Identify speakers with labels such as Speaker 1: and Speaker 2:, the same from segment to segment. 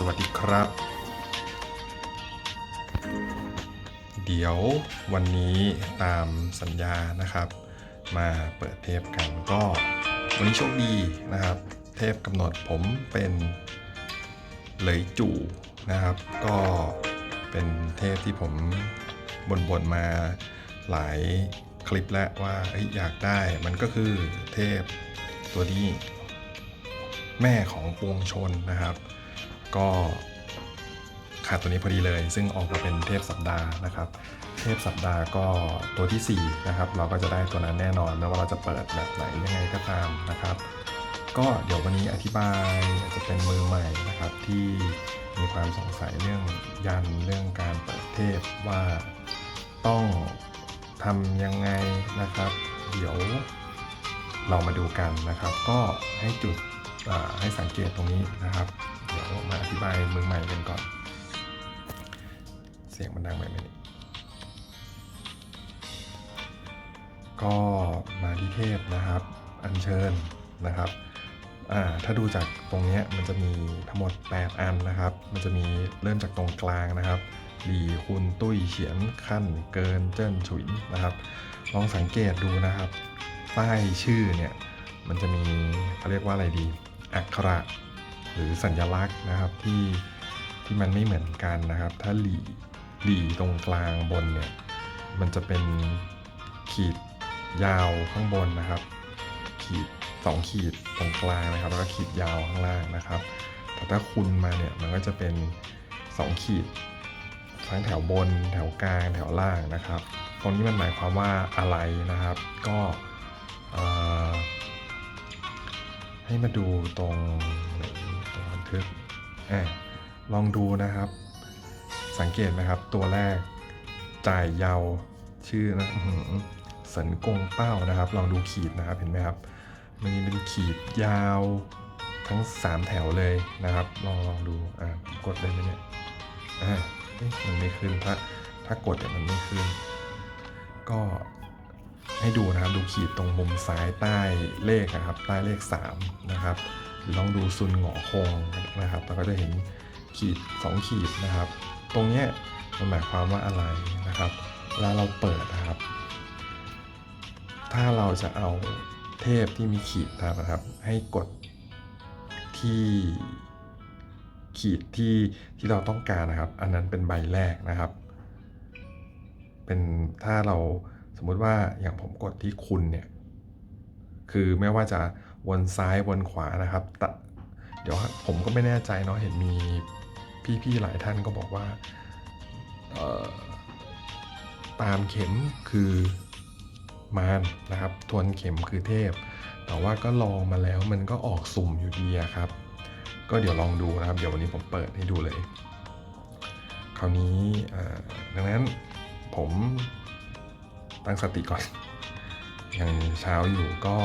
Speaker 1: สวัสดีครับ เดี๋ยววันนี้ตามสัญญานะครับ มาเปิดเทปกันก็วันนี้โชคดีนะครับ เทปกำหนดผมเป็นเลยจู่นะครับ ก็เป็นเทปที่ผมบ่นๆมาหลายคลิปแล้วว่าอยากได้มันก็คือเทปตัวนี้ แม่ของปวงชนนะครับ ก็ขาดตัวนี้พอดีเลย ซึ่งออกมาเป็นเทพสัปดาห์นะครับ เทพสัปดาห์ก็ตัวทีสี่ 4 นะครับ เราก็จะได้ตัวนั้นแน่นอนไม่ว่าเราจะเปิดแบบไหนยังไงก็ตามนะครับ ก็เดี๋ยววันนี้อธิบายอาจจะเป็นมือใหม่นะครับที่มีความสงสัยเรื่องยันเรื่องการเปิดเทพว่าต้องทำยังไงนะครับ เดี๋ยวเรามาดูกันนะครับ ก็ให้จุดให้สังเกตตรงนี้นะครับ วมาอธิบายมือใหม่กันก่อน เสียงมันดังไหมไหมนี่ก็มาที่เทพนะครับ อัญเชิญนะครับอ่าถ้าดูจากตรงนี้มันจะมีทั้งหมด 8 อันนะครับ มันจะมีเริ่มจากตรงกลางนะครับหลีคุนตุ้ยเฉียนขั้นเกินเจิ้นฉุยนะครับ ลองสังเกตดูนะครับใต้ชื่อเนี่ยมันจะมีเขาเรียกว่าอะไรดี อักขระ หรือสัญลักษณ์นะครับที่ที่มันไม่เหมือนกันนะครับ ถ้าหลีหลีตรงกลางบนเนี่ยมันจะเป็นขีดยาวข้างบนนะครับ ขีดสองขีดตรงกลางนะครับ แล้วก็ขีดยาวข้างล่างนะครับ แต่ถ้าคูณมาเนี่ยมันก็จะเป็นสองขีดทั้งแถวบน แถวกลางแถวล่างนะครับตรงนี้มันหมายความว่าอะไรนะครับ ก็ให้มาดูตรง ลองดูนะครับ สังเกตไหมครับ ตัวแรกจ่ายเยาวชื่อนะสันกงเป้านะครับ ลองดูขีดนะครับเห็นไหมครับ มันจะเป็นขีดยาวทั้ง 3 แถวเลยนะครับ ลองลองดูอะผมกดได้ไหมเนี่ยอ่ามันไม่ขึ้นถ้าถ้ากดเนี่ยมันไม่ขึ้น ก็ให้ดูนะครับดูขีดตรงมุมซ้ายใต้เลขนะครับ ใต้เลข 3 นะครับ ลองดูซุนหงอคงนะครับเราก็จะเห็นขีด 2 ขีดนะครับ ตรงเนี้ยมันหมายความว่าอะไรนะครับเวลาเราเปิดนะครับ ถ้าเราจะเอาเทพที่มีขีดนะครับ ให้กดที่ขีดที่ที่เราต้องการนะครับ อันนั้นเป็นใบแรกนะครับ เป็นถ้าเราสมมุติว่าอย่างผมกดที่คุณเนี่ย คือไม่ว่าจะ วนซ้ายวนขวานะครับตเดี๋ยวผมก็ไม่แน่ใจเนาะเห็นมีพี่ๆหลายท่านก็บอกว่าตามเข็มคือมารนะครับ ทวนเข็มคือเทพ แต่ว่าก็ลองมาแล้วมันก็ออกสุ่มอยู่ดีครับ ก็เดี๋ยวลองดูนะครับ เดี๋ยววันนี้ผมเปิดให้ดูเลย คราวนี้ดังนั้นผมตั้งสติก่อน ยังเช้าอยู่ก็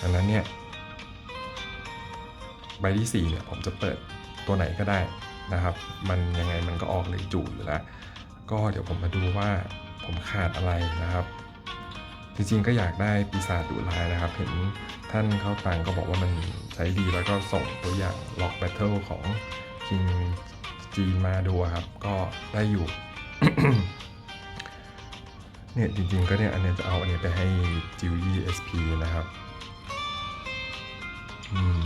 Speaker 1: ดังนั้นเนี่ยใบที่ 4 เนี่ยผมจะเปิดตัวไหนก็ได้นะครับ มันยังไงมันก็ออกเลยจู่อยู่แล้ว ก็เดี๋ยวผมมาดูว่าผมขาดอะไรนะครับ จริงๆก็อยากได้ปีศาจดุร้ายนะครับ เห็นท่านเข้าตังก็บอกว่ามันใช้ดีแล้วก็ส่งตัวอย่างล็อกแบทเทิลของ King จีนมาดูครับ ก็ได้อยู่เนี่ยจริงๆก็เนี่ยอันนี้จะเอาอันนี้ไปให้จิวี่เอสพีนะครับ อืม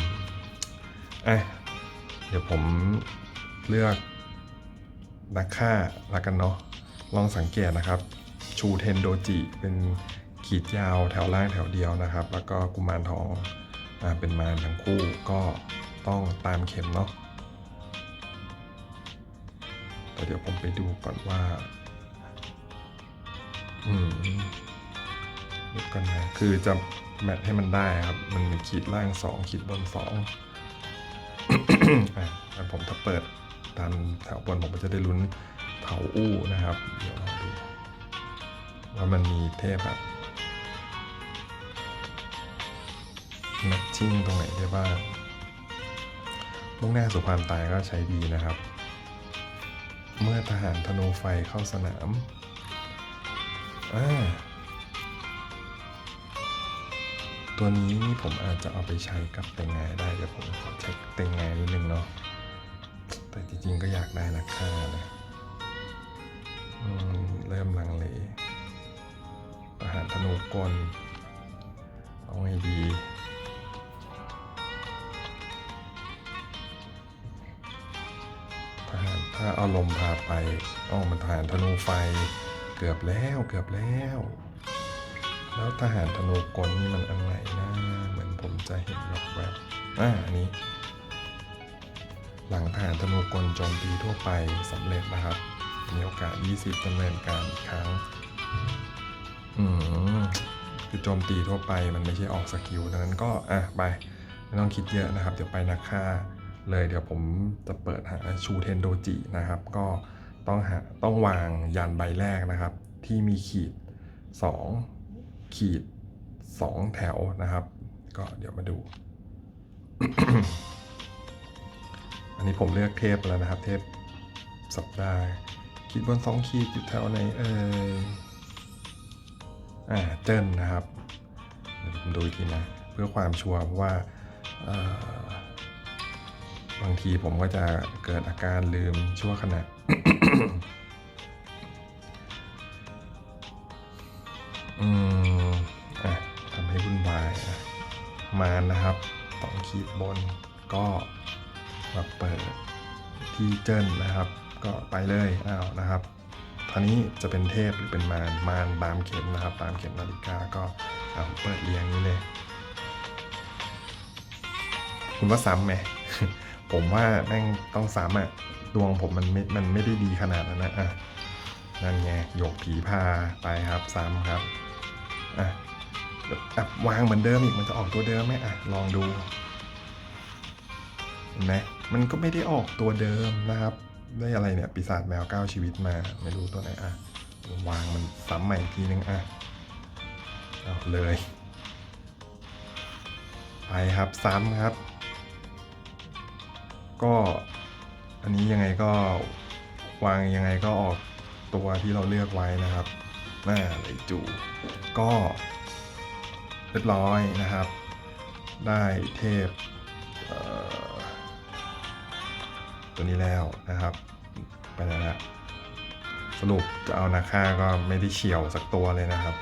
Speaker 1: อะเดี๋ยวผมเลือกนักฆ่าละกันเนาะ ลองสังเกตนะครับ ชูเทนโดจิเป็นขีดยาวแถวล่างแถวเดียวนะครับ แล้วก็กุมารทองอ่าเป็นมารทั้งคู่ก็ต้องตามเข็มเนาะแต่เดี๋ยวผมไปดูก่อนว่า อืมเดี๋ยวกันนะ คือจะ แมทให้มันได้ครับ มันมีขีดล่างสองขีดบนสองอะงั้นผมถ้าเปิดตามแถวบนผมก็จะได้ลุ้นเถาอู้นะครับ เดี๋ยวลองดูว่ามันมีเทพแบบแมทชิ่งตรงไหนได้บ้างมุ่งหน้าสู่ความตายก็ใช้ดีนะครับ เมื่อทหารธนูไฟเข้าสนาม อ่า ตัวนี้นี่ผมอาจจะเอาไปใช้กับเต็งไงได้เดี๋ยวผมขอเช็คเต็งไงนิดนึงเนาะแต่จริงๆก็อยากได้นักฆ่านะเริ่มลังเลอาหารธนูกลเอาไงดีทหารถ้าเอาลมพาไปอ๋อมันทหารธนูไฟ เกือบแล้วเกือบแล้ว แล้วทหารธนูกลนี่มันอันไหนะ เหมือนผมจะเห็นแบบแบบอ่าอันนี้ หลังทหารธนูกลโจมตีทั่วไปสำเร็จนะครับ มีโอกาส 20ดำเนินการอีกครั้ง อืมคือโจมตีทั่วไปมันไม่ใช่ออกสกิลดังนั้นก็อะไป ไม่ต้องคิดเยอะนะครับ เดี๋ยวไปนักฆ่าเลยเดี๋ยวผมจะเปิดหาชูเทนโดจินะครับ ก็ต้องหาต้องวางยันใบแรกนะครับ ที่มีขีด 2 ขีด 2 แถวนะครับ ก็เดี๋ยวมาดู อันนี้ผมเลือกเทพแล้วนะครับ เทพสัปดาห์ขีดบน 2 ขีดอยู่แถวไหนเอ่ยอ่าเจิ้นนะครับผมดูอีกทีนะ เพื่อความชัวร์เพราะว่าบางทีผมก็จะเกิดอาการลืมชั่วขณะอืม มานะครับสองขีดบนก็มาเปิดที่เจิ้นนะครับ ก็ไปเลยอ้าวนะครับท่านี้จะเป็นเทพหรือเป็นมารมารตามเข็มนะครับ ตามเข็มนาฬิกาก็เอาเปิดเรียงนี้เลย คุณว่าซ้ำไหมผมว่าแม่งต้องซ้ำอะดวงผมมันไม่มันไม่ได้ดีขนาดนั้นนะอะนั่นไงหยกผีพาไปครับซ้ำครับอะ อะวางเหมือนเดิมอีกมันจะออกตัวเดิมไหมอะลองดูเห็นไหมมันก็ไม่ได้ออกตัวเดิมนะครับ ได้อะไรเนี่ยปีศาจแมวเก้าชีวิตมา ไม่รู้ตัวไหนอะวางมันซ้ำใหม่อีกทีนึงอะเอาเลยไปครับซ้ำครับ ก็อันนี้ยังไงก็วางยังไงก็ออกตัวที่เราเลือกไว้นะครับน่าเลยจูก็ เรียบร้อยนะครับ ได้เทพเตัวนี้แล้วนะครับ ไปแล้วนะสรุปจะเอานาค่าก็ไม่ได้เฉียวสักตัวเลยนะครับ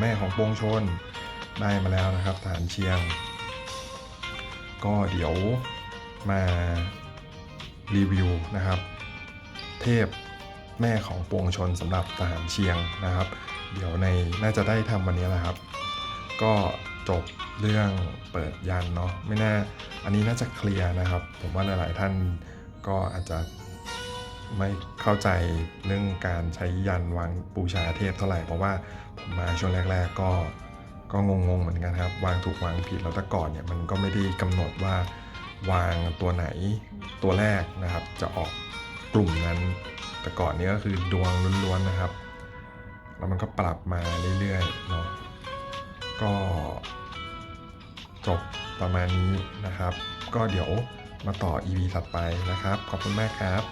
Speaker 1: แม่ของโปงชนได้มาแล้วนะครับฐานเชียง ก็เดี๋ยวมารีวิวนะครับ เทพแม่ของปวงชนสำหรับทหารเชียงนะครับ เดี๋ยวในน่าจะได้ทำวันนี้แหละครับ ก็จบเรื่องเปิดยันเนาะไม่น่าอันนี้น่าจะเคลียร์นะครับ ผมว่าหลาย ๆ ท่านก็อาจจะไม่เข้าใจเรื่องการใช้ยันวางบูชาเทพเท่าไหร่ เพราะว่าผมมาช่วงแรก ๆ ก็ก็งง ๆ เหมือนกันครับ วางถูกวางผิดแล้วแต่ก่อนเนี่ยมันก็ไม่ได้กำหนดว่าวางตัวไหนตัวแรกนะครับ จะออกกลุ่มนั้น แต่ก่อนนี้ก็คือดวงล้วน ๆ นะครับ แล้วมันก็ปรับมาเรื่อย ๆ เนาะ ก็จบประมาณนี้นะครับ ก็เดี๋ยวมาต่อ EP ถัดไปนะครับ ขอบคุณมากครับ